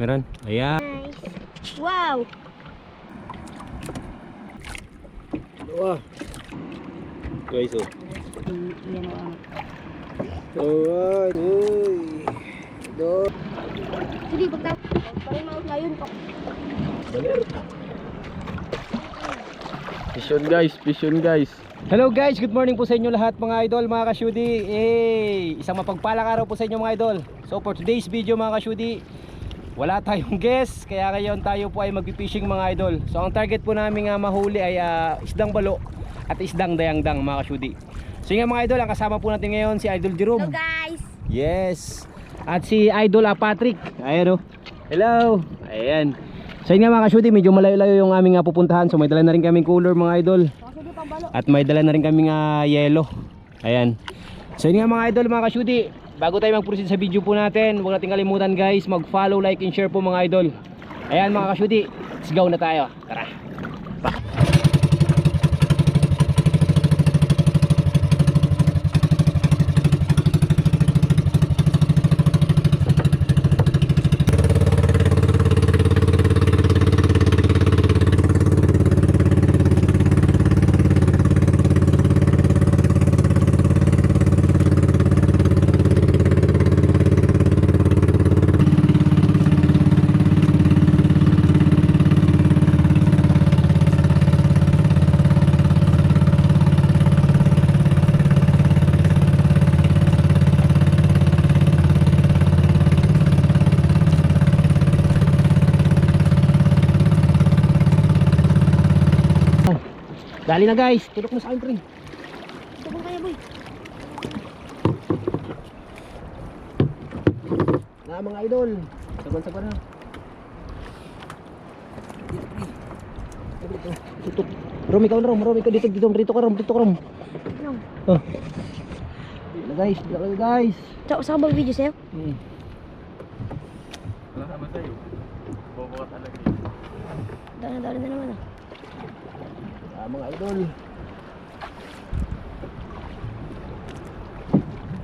Meron? Ayan. Nice. Wow! Dalawa. Guys, oh. Yan o. Alright. Uy. Do. Sige, pagka... Parang mga ngayon ko. Vision guys, vision guys. Hello guys, good morning po sa inyo lahat mga idol, mga kasyudi. Hey, isang mapagpalang araw po sa inyo mga idol. So for today's video mga kasyudi, wala tayong guest, kaya ngayon tayo po ay magpipishing mga idol. So ang target po namin nga mahuli ay ah, isdang balo at isdang dayangdang mga kasyudi. So yun nga mga idol, ang kasama po natin ngayon si Idol Jerome. Hello guys! Yes. At si Idol ah, Patrick. Ayan o. Hello. Ayan. So yun nga mga kasyudi, medyo malayo-layo yung aming ah, pupuntahan. So may dala na rin kaming cooler mga idol. At may dala na rin kaming ah, yelo. Ayan. So yun nga mga idol, mga kasyudi. Bago tayo mag-proceed sa video po natin, huwag natin kalimutan guys, mag-follow, like, and share po mga idol. Ayan mga kasyudi, let's go na tayo. Tara. Dali na guys, tulok na sa akin pre. Ito kung kaya boy. Na mga idol. Saban-saban na. Dito, Tutok. Rom, ikaw na Rom. Rom, ikaw dito, dito, dito ka Rom, dito ka Rom. Oh. Dito na guys, dito na guys. Tsaka saan ba video sa'yo? Hmm. Dali-dali na naman ah. Ah, mga idol.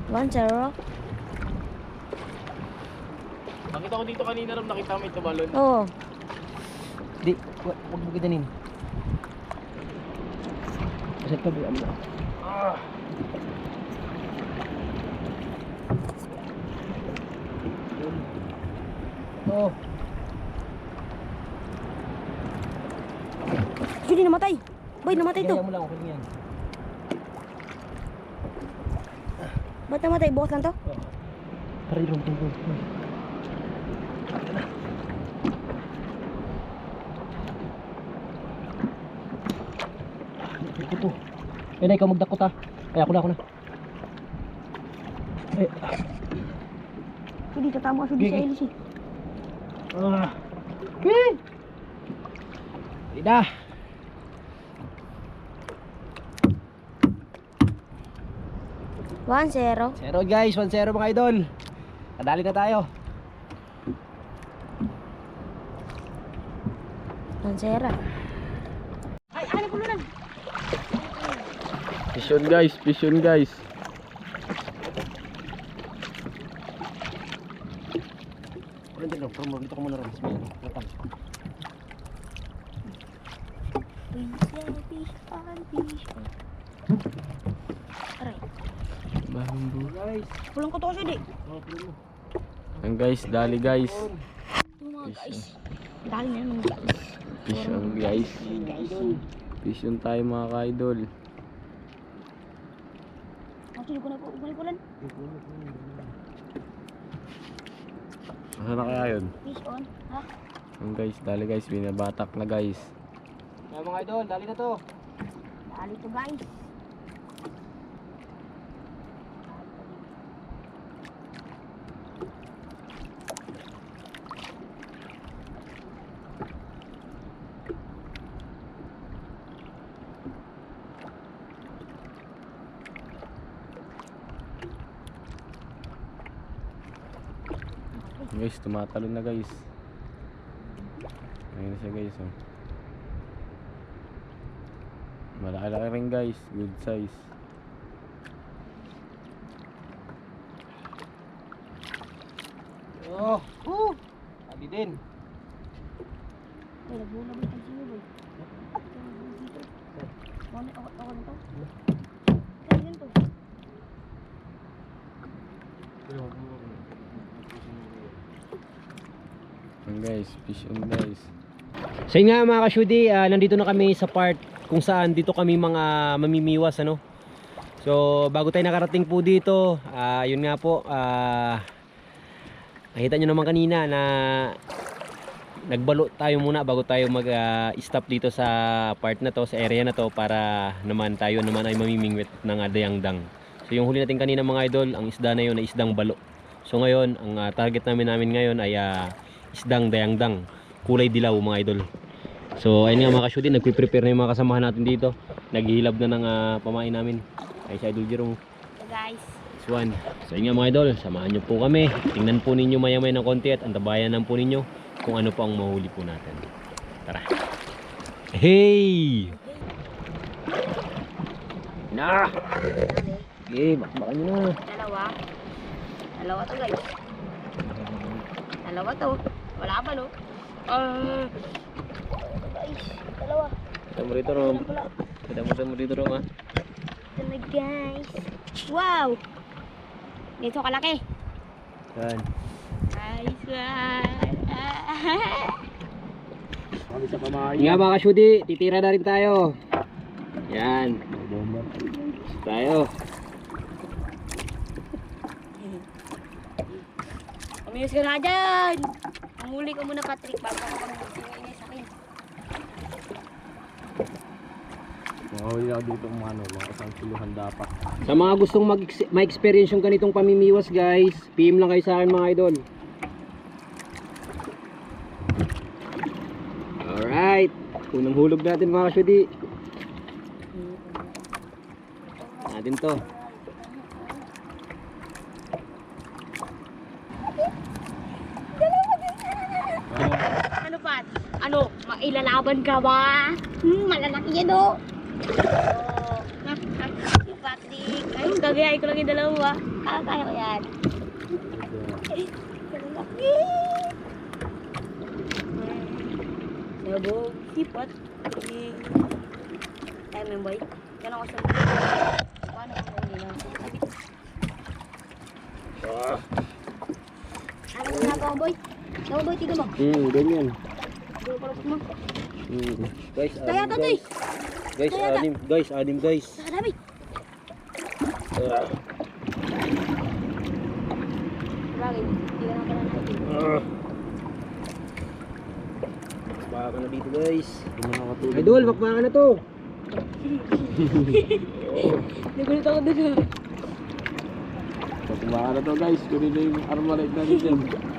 One zero. Nakita ko dito kanina rin nakita mo ito balon. Oo. Di, wag mo kitanin. Kasi pa bilang mo. Ah. Oh, Hindi namatay. Boy, namatay to. gaya mo lang ako yan. Ba't namatay? Bukas lang to? Rom, rom, rom. Ito to. Eh, na, ikaw magdakot ha. Ay, ako na, ako na. Eh, Hindi, tatama kasi di sa ilis eh. ah. Okay. Ida. One zero. Zero guys, 1-0 mga idol. Kadali na tayo. One zero. Ay, ano pulunan? Vision guys, vision guys. Ano din, rom, rom, dito ko muna rom. Smile. Latang. Fish fish. Aray. Bambu. Guys, Pulang ko to kasi di. oh. Ang guys, dali guys. Ito mga guys. Dali na naman guys. Vision guys. Idol. Vision tayo mga ka-idol. Actually, ko na po. Pulan. Saan na kaya yun? Fish on. Ha? Ang guys, dali guys, binabatak na guys. Ayan mga idol, dali na to. Dali to guys. Guys, tumatalon na guys. Ayun na siya guys oh. Malaki-laki rin guys, good size. Oh, woo. Adi din. Ba yung sino boy? Ako na, ako, ako na to. Kaya yun to. Yun guys, fish on guys. So yun nga mga kasyudi, ah, nandito na kami sa part kung saan dito kami mga mamimiwas ano. So bago tayo nakarating po dito, ah, yun nga po, ah, nakita nyo naman kanina na nagbalo tayo muna bago tayo mag-stop dito sa part na to, sa area na to para naman tayo naman ay mamimingwit ng adayangdang. So yung huli natin kanina mga idol, ang isda na yun ay isdang balo. So ngayon, ang ah, target namin namin ngayon ay ah, isdang dayangdang. Kulay dilaw mga idol. So ayun nga mga kasyudin nagpiprepare na yung mga kasamahan natin dito. Naghihilab na ng ah, pamain namin. Ay si Idol Jerong So guys, this one. So ayun nga mga idol samahan nyo po kami. Tingnan po ninyo maya maya ng konti at antabayan lang po ninyo kung ano pa ang mahuli po natin. Tara. Hey! Na! Okay bakbakan nyo na. Dalawa. Dalawa to guys. Dalawa to. Wala pa no? Ah. guys, dalawa. Kita mo rito Rom kita mo, mo rito Rom ha Ito na guys. Wow! Dito kalaki. yan Nice one. Nga mga kasyudi, titira na rin tayo. Yan. Tayo. Umiwas ka na dyan. Ang ka muna Patrick bago ako mag-singay sa akin. Makahuli ako dito ng ano, mga isang kiluhan dapat. Sa mga gustong mag- ma-experience yung ganitong pamimiwas guys, PM lang kayo sa akin mga idol. Alright. Unang hulog natin mga kasyudi. Natin to. Ano pa? Ano? Mailalaban ka ba? Hmm, malalaki yan o. Oh. Ha, ha, si Patrick. Ayun, gagayain ko lang yung dalawa. Ah, kaya ko yan. Malalaki. Sabog. Sipat. Tayo mo boy. Yan ako sa Paano ako hindi lang? Ano ang ginagawa boy? Ikaw boy, tignan mo. Hmm, ganyan. Hmm. Guys, Kaya anim guys. Guys, Kaya anim. Guys, anim guys. Nakadami. Ah. Bagay, hindi ka na pala natin. Ah. Baka ka na dito guys. Idol, bakbaka na to. Nagulat ako doon. Pag kumaka na to guys, kunin na yung armalite natin dyan.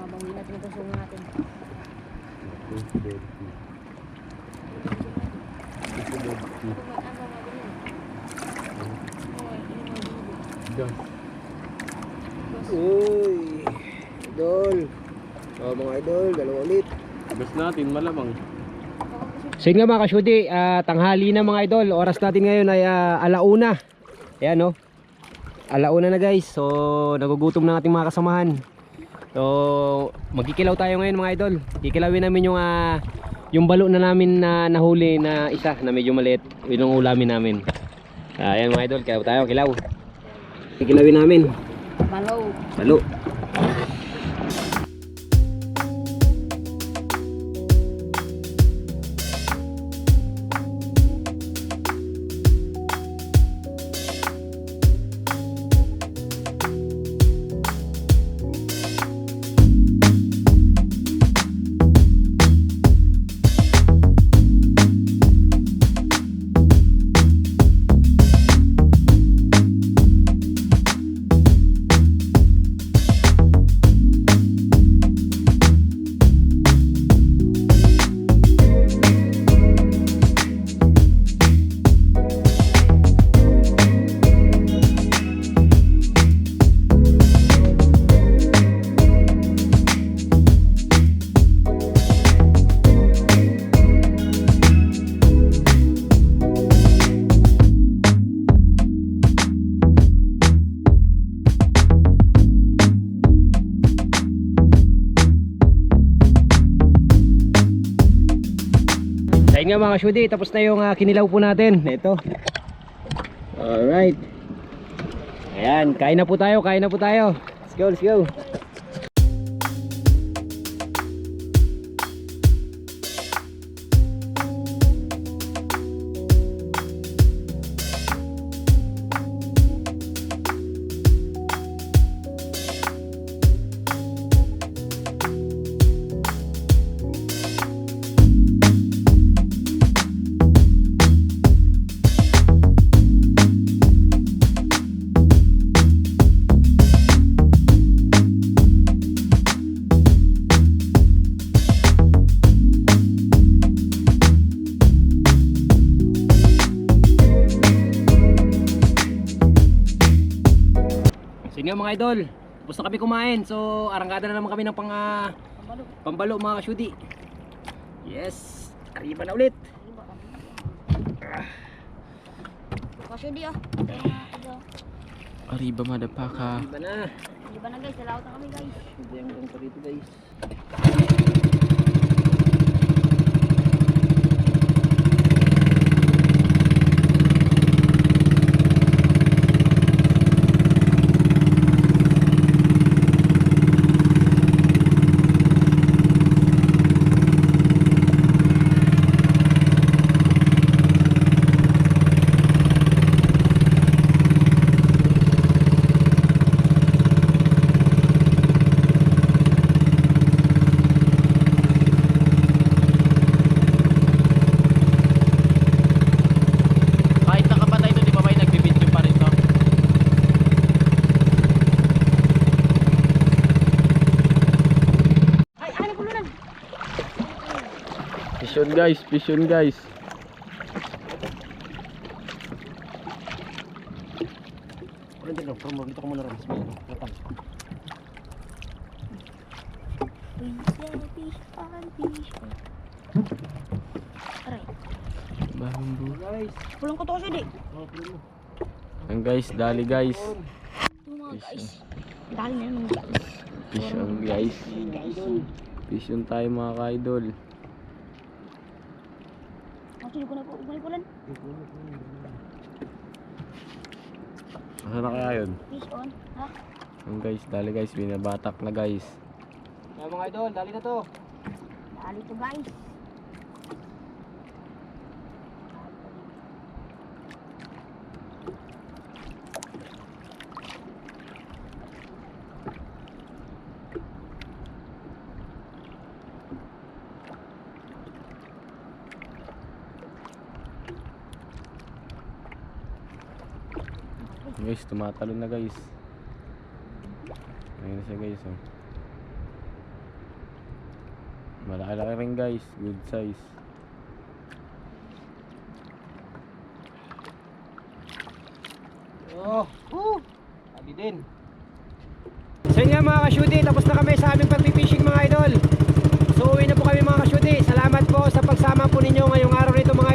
Mabangin natin yung puso natin. Uy, idol. Oh, mga idol, dalawa ulit. Best natin, malamang. So yun nga mga kasyudi, ah, tanghali na mga idol. Oras natin ngayon ay ah, alauna. Ayan no. Alauna na guys. So nagugutom na ating mga kasamahan. So magkikilaw tayo ngayon mga idol. Kikilawin namin yung ah, yung balo na namin na nahuli na isa na medyo maliit. Yun ang ulamin namin. Ayan mga idol, kilaw tayo, kilaw. Kikilawin namin. Balaw. Balo. Inyo mga shudi, tapos na yung ah, kinilaw po natin. Ito. Alright. Ayan, kain na po tayo, kain na po tayo. Let's go, let's go. Mga idol, tapos na kami kumain. So arangkada na naman kami ng pang, ah, pambalo mga kasyudi. Yes, arriba na ulit. Kasi di ah. Arriba madapaka. Arriba na. Di ba na guys? Salawat na kami guys. Hindi ang ganito rito guys. Kahit nakapatay to, di ba may nagbibidyo pa rin to? Ay, ano ko lunan? Vision guys, vision guys. Ano dito, ko muna rin. Fish on fish on. Aray. Bambu. Guys, Pulang ko to kasi di. oh. Ang guys, dali guys. Ito Fish guys. Dali na naman guys. Vision guys. Idol. Vision tayo mga ka-idol. Ko na po. Ubalik ko lang. Asa na kaya yun? Fish on. Ha? Ang guys, dali guys, binabatak na guys. Kaya mga idol, dali na to. Dali to guys. Guys, tumatalo na guys. Ayun na siya guys. Oh. Malaki-laki rin guys. Good size. Oh, woo! Sabi din. So yun nga mga ka-shooty, tapos na kami sa aming pag-fishing mga idol. So uwi na po kami mga ka-shooty. Salamat po sa pagsama po ninyo ngayong araw nito mga